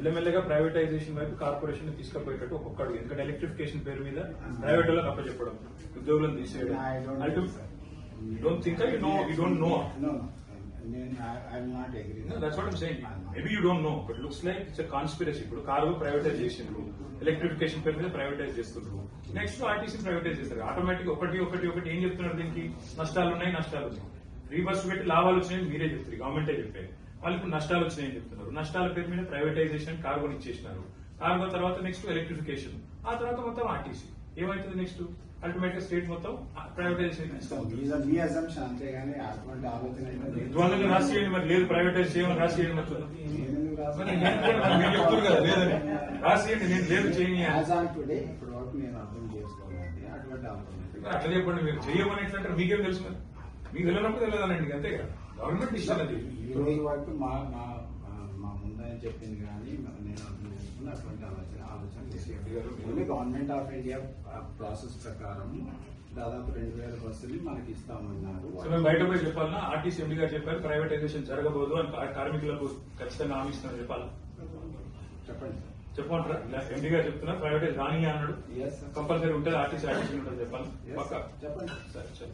మెల్లమెల్లగా ప్రైవేటైజేషన్ వైపు కార్పొరేషన్ తీసుకుపోయేటట్టు ఒక్కొక్కడు ఎందుకంటే ఎలక్ట్రిఫికేషన్ పేరు మీద ప్రైవేట్ వాళ్ళకి అప్పచెప్పడం ఉద్యోగులను తీసేయడం. Don't think you know you don't maybe you don't know but looks like it's conspiracy ఇప్పుడు కారు ప్రైవేటైజ్ చేసిండ్రు ఎలక్ట్రిఫికేషన్ పేరు మీద ప్రైవేటైజ్ చేస్తుండ్రు నెక్స్ట్ ఆర్టీసీ ప్రైవేటైజ్ చేస్తారు. ఆటోమేటిక్ ఒకటి ఒకటి ఒకటి. ఏం చెప్తున్నారు దీనికి? నష్టాలు ఉన్నాయి నష్టాలు ఉన్నాయి. బస్సు పెట్టి లాభాలు వచ్చినాయని మీరే చెప్తారు. గవర్నమెంటే చెప్పారు వాళ్ళకి నష్టాలు వచ్చినాయని చెప్తున్నారు. నష్టాల పేరు మీద ప్రైవేటైజేషన్ కార్గోని ఇచ్చేసినారు. కార్గో తర్వాత నెక్స్ట్ ఎలక్ట్రిఫికేషన్ ఆ తర్వాత మొత్తం ఆర్టీసీ ఏమవుతుంది నెక్స్ట్ అల్టిమేట్గా స్టేట్ మొత్తం ప్రైవేటైజేషన్ రాసి చేయండి మరి లేదు. ప్రైవేటైజ్ చేయమని రాసి చేయండి మరి రాస్తాను? మరి నేను కదా లేదని. లేదు ఇప్పుడు మరి అట్లా చెప్పండి మీరు చెయ్యమని ఎట్లంటారు మీకేం తెలుసు మరి? మీకు తెలియనప్పుడు తెలియదానండి అంతే కదా? గవర్నమెంట్ ఇష్టం అది ఈ రోజు వరకు మా మా మా ముందని చెప్పింది కానీ నేను అర్థం చేసుకున్న అటువంటి ఆలోచన ఆలోచన చేసేది గవర్నమెంట్ ఆఫ్ ఇండియా ప్రాసెస్ ప్రకారం దాదాపు రెండు వేల బస్సులు మనకి ఇస్తామన్నారు. బయట పోయి చెప్పాలన్నా ఆర్టీసీ ఎండి గారు చెప్పారు ప్రైవేటైజేషన్ జరగబోదు అని కార్మికులకు ఖచ్చితంగా హామీ ఇస్తున్నారు చెప్పాలి. చెప్పండి చెప్పమంటారా? ఎండి గారు చెప్తున్నారు ప్రైవేటైజ్ రాని అన్నాడు. కంపల్సరీ ఉంటుంది ఆర్టీసీ ఆర్టీసీ ఉంటుంది చెప్పాలి. పక్క? చెప్పండి. సరే సరే.